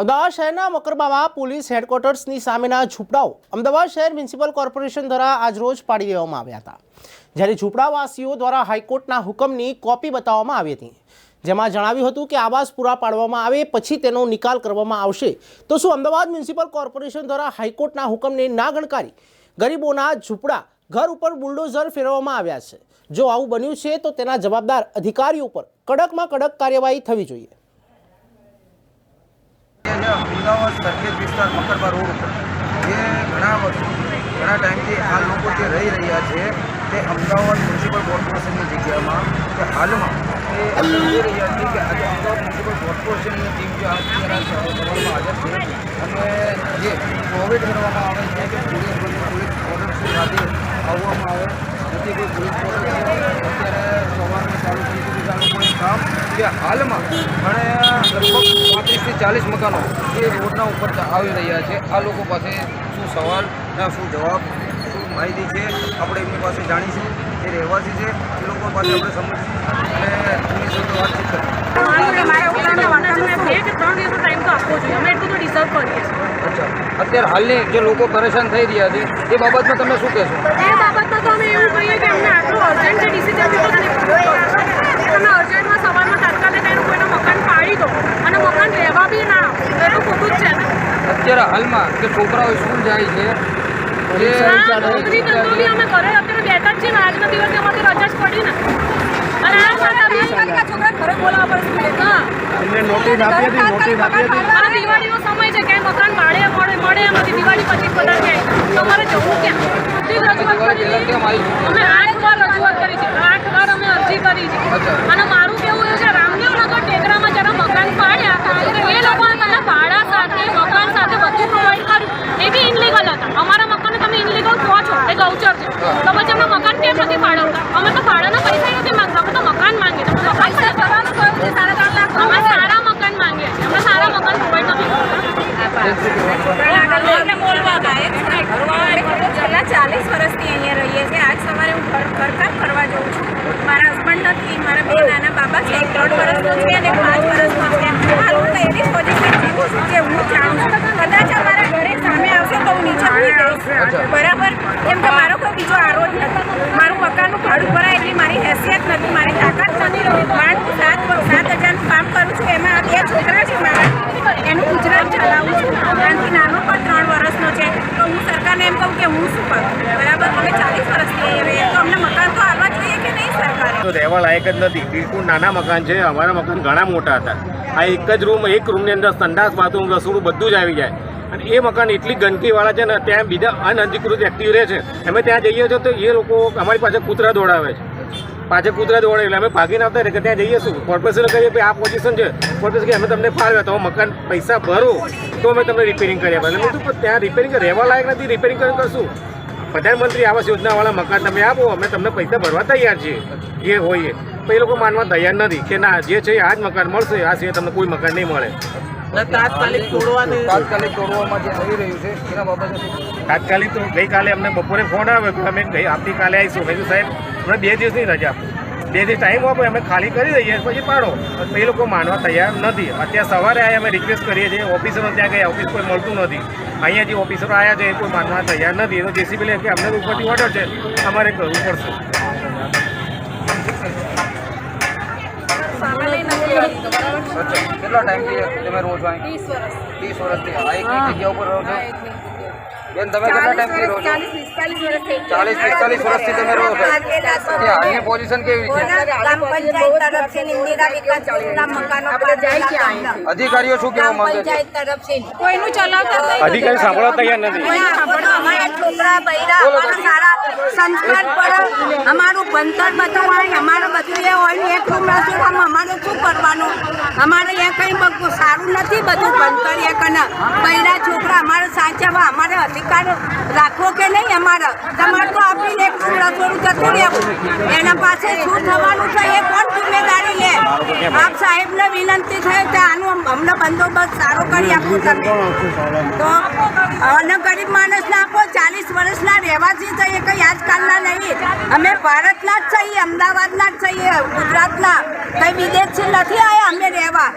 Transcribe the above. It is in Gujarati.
અમદાવાદ શહેરના મકરબામાં પોલીસ હેડક્વાર્ટર્સની સામેના ઝૂંપડાઓ અમદાવાદ શહેર મ્યુનિસિપલ કોર્પોરેશન દ્વારા આજરોજ પાડી દેવામાં આવ્યા હતા. જ્યારે ઝૂંપડાવાસીઓ દ્વારા હાઈકોર્ટના હુકમની કોપી બતાવવામાં આવી હતી. જેમાં જણાવ્યું હતું કે આવાસ પૂરા પાડવામાં આવે, પછી તેનો નિકાલ કરવામાં આવશે. તો શું અમદાવાદ મ્યુનિસિપલ કોર્પોરેશન દ્વારા હાઈકોર્ટના હુકમને ના ગણકારી ગરીબોના ઝૂંપડા ઘર ઉપર બુલડોઝર ફેરવવામાં આવ્યા છે? જો આવું બન્યું છે, તો તેના જવાબદાર અધિકારીઓ પર કડકમાં કડક કાર્યવાહી થવી જોઈએ. અમદાવાદ સરખેજ વિસ્તાર મકરબા રોડ ઉપર. જે ઘણા ઘણા ટાઈમથી આ લોકો જે રહી રહ્યા છે, તે અમદાવાદ મ્યુનિસિપલ કોર્પોરેશનની જગ્યામાં કે હાલમાં એ જોઈ રહ્યા છીએ કે આજે અમદાવાદ મ્યુનિસિપલ કોર્પોરેશનની ટીમ જે અત્યારે હાજર છે અને જે પ્રોવાઈડ કરવામાં આવે છે કે પોલીસ પોલીસ પ્રોડક્ટની સાથે આવવામાં આવે. નથી કોઈ પોલીસ પ્રોડક્ટ અત્યારે સવારનું ચાલુ કરી દીધું છે આ લોકોનું કે હાલમાં અને લગભગ પાંત્રીસથી ચાલીસ મકાનો એ રોડના ઉપર આવી રહ્યા છે. આ લોકો પાસે શું સવાલ શું જવાબ શું માહિતી છે આપણે એમની પાસે જાણીશું. એ રહેવાસી છે એ લોકો પાસે આપણે સમજીશું અને એમની સાથે વાતચીત કરીશું અત્યારે હાલની જે લોકો પરેશાન થઈ રહ્યા છે એ બાબતમાં તમે શું કહેશો? એ બાબતમાં તો અમે એવું કહીએ કે અમને આટલું અર્જન્ટ છે ડિસિઝન લીધો છે ને તમે અર્જન્ટમાં સવારમાં તાત્કાલિક એનું કોઈનું મકાન પાડી દો અને મકાન રહેવા બી ના આપો એ તો ખોટું જ છે ને અત્યારે હાલમાં કે છોકરાઓ સ્કૂલ જાય છે જે હા, નોકરી ધંધો બી અમે ઘરે અત્યારે બેઠા જ છીએ ને આજના દિવસે અમારી રજા જ પડી ને અને આ સાથે બી છોકરા ઘરે છોકરાઓ સ્કૂલ હા આ દિવાળીનો સમય છે ક્યાંય મકાન ભાડે મળે મળે એમ નથી. દિવાળી પછી બધા જાય તમારે જવું ક્યાં? બધી જ રજૂઆત કરી કેમ આવી અમે આઠ વાર રજૂઆત કરી છે આઠ વાર અમે અરજી કરી છે અને મારું કેવું એવું છે રામદેવનગર ટેકરામાં જરા મકાન પાડ્યા એ લોકોએ મને ભાડા સાથે મકાન સાથે બધું પ્રોવાઈડ કર્યું એ બી ઇનલીગલ હતા અમારા મકાન તમે ઇનલીગલ કહો છો એ ગૌચર છે તો પછી અમને મકાન કેમ નથી ફાળવતા અમે તો ભાડાના પૈસા નથી માંગતા અમે તો મકાન માંગીએ છીએ અમે પૈસા કરવાનું કહ્યું છે સાડા ત્રણ લાખ અમે સારા મકાન માંગીએ છીએ અમે સારા મકાન પ્રોવાઈડ નથી છેલ્લા ચાલીસ વર્ષથી અહીંયા રહીએ છીએ આજ સવારે હું ઘર ઘરકામ કરવા જાઉં છું મારા હસબન્ડ નથી મારા બે નાના બાબા છે એક દોઢ વર્ષનો છે અને એક પાંચ વર્ષનો છે હાલ હું તો એવી પોઝિશન જીવું છું કે હું જાણું છું કદાચ અમારા ઘરે સામે આવશે તો હું નીચે ઉતરી જઈશ બરાબર કેમ કે મારો કોઈ બીજો આરો જ નથી મારું મકાનનું ભાડું ભરાય એટલી મારી હેસિયત નથી મારી તાકાત નથી માંડ હું સાત સાત હજારનું કામ કરું છું એમાં આ બે છોકરા છે મારા એનું ગુજરાત ચલાવું છું આનાથી નાનો પણ ત્રણ વર્ષનો છે તો હું સરકારને એમ કહું કે હું શું કરું બરાબર અમે ચાલીસ વર્ષથી અહીંયા રહીએ તો અમને મકાન તો આવવા જોઈએ કે નહીં સરકારે તો રહેવા લાયક જ નથી. બિલકુલ નાના મકાન છે, અમારા મકાન ઘણા મોટા હતા. આ એક જ રૂમ એક રૂમની અંદર સંડાસ, બાથરૂમ, રસોડું બધું જ આવી જાય. અને એ મકાન એટલી ગંદકીવાળા છે ને, ત્યાં બીજા અનઅધિકૃત વ્યક્તિઓ રહે છે. અમે ત્યાં જઈએ છીએ તો એ લોકો અમારી પાસે કૂતરા દોડાવે છે. પાછળ કૂતરા દોડે એટલે અમે ભાગીને આવતા રહે કે ત્યાં જઈએ શું? કોર્પોરેશન કહીએ કે આ પોઝિશન છે. કોર્પોરેશન કે અમે તમને ફાળવ્યા તો મકાન પૈસા ભરો, તો અમે તમને રિપેરિંગ કરી આપીએ એટલે મેં ત્યાં રિપેરિંગ રહેવા લાયક નથી રિપેરિંગ કરીને કરશું. પ્રધાનમંત્રી આવાસ યોજનાવાળા મકાન તમે આપો અમે તમને પૈસા ભરવા તૈયાર છીએ. જે હોઈએ. તો એ લોકો માનવા તૈયાર નથી કે ના જે છે એ આ જ મકાન મળશે આ સિવાય તમને કોઈ મકાન નહીં મળે. તાત્કાલિક તોડવાની તાત્કાલિક તોડવામાં જે થઈ રહ્યું છે એના બાબતે તાત્કાલિક તો ગઈકાલે અમને બપોરે ફોન આવ્યો કે અમે આવતીકાલે આવીશું. સાહેબ અમે બે દિવસની રજા આપો. બે દિવસ ટાઈમ આપો અમે ખાલી કરી દઈએ પછી પાડો. એ લોકો માનવા તૈયાર નથી. અત્યારે સવારે આવ્યા અમે રિક્વેસ્ટ કરીએ છીએ ઓફિસરો ત્યાં ગયા ઓફિસ કોઈ મળતું નથી. અહીંયા જે ઓફિસરો આવ્યા છે એ કોઈ માનવા તૈયાર નથી. તો જેસીબી લે કે અમને ઉપરથી ઓર્ડર છે અમારે કરવું પડશે. કેટલા ટાઈમથી તમે રોજ અહીં? ત્રીસ વર્ષ ત્રીસ વર્ષથી. આ એક જગ્યા ઉપર રહો છો? બેન તમે કેટલા ટાઈમથી રહો છો? પિસ્તાલીસ વર્ષ થઈ ચાલીસ પિસ્તાલીસ વર્ષથી તમે રહો છો? કે હાલની પોઝિશન કેવી છે? અધિકારીઓ શું કહેવા માંગે છે? પંચાયત તરફથી. કોઈનું ચલાવતા નહીં. અધિકારી સાંભળવા તૈયાર નથી. અમારા છોકરા બૈરા અમારા સારા સંસ્કાર પર અમારું ભણતર બધું હોય અમારે બધું એ હોય એક રૂમ નથી અમારે શું કરવાનું? અમારે એ કંઈ બધું સારું નથી બધું ભણતર એ કને અમારે અધિકાર રાખવો કે નહીં અમારે? તમારે તો આપીને થોડું જતું રહેવું? એના પાસે શું થવાનું છે એ કોણ જિમ્મેદારી લે? આપ સાહેબને વિનંતી છે કે આનું અમને બંદોબસ્ત સારો કરી આપો તમે. તો અને ગરીબ માણસને આપો, ચાલીસ વર્ષના રહેવાસી છે એ કંઈ આજકાલના નહીં. અમે ભારતના જ છીએ, અમદાવાદના જ છીએ, ગુજરાતના. કંઈ વિદેશથી નથી આવ્યા અમે રહેવા.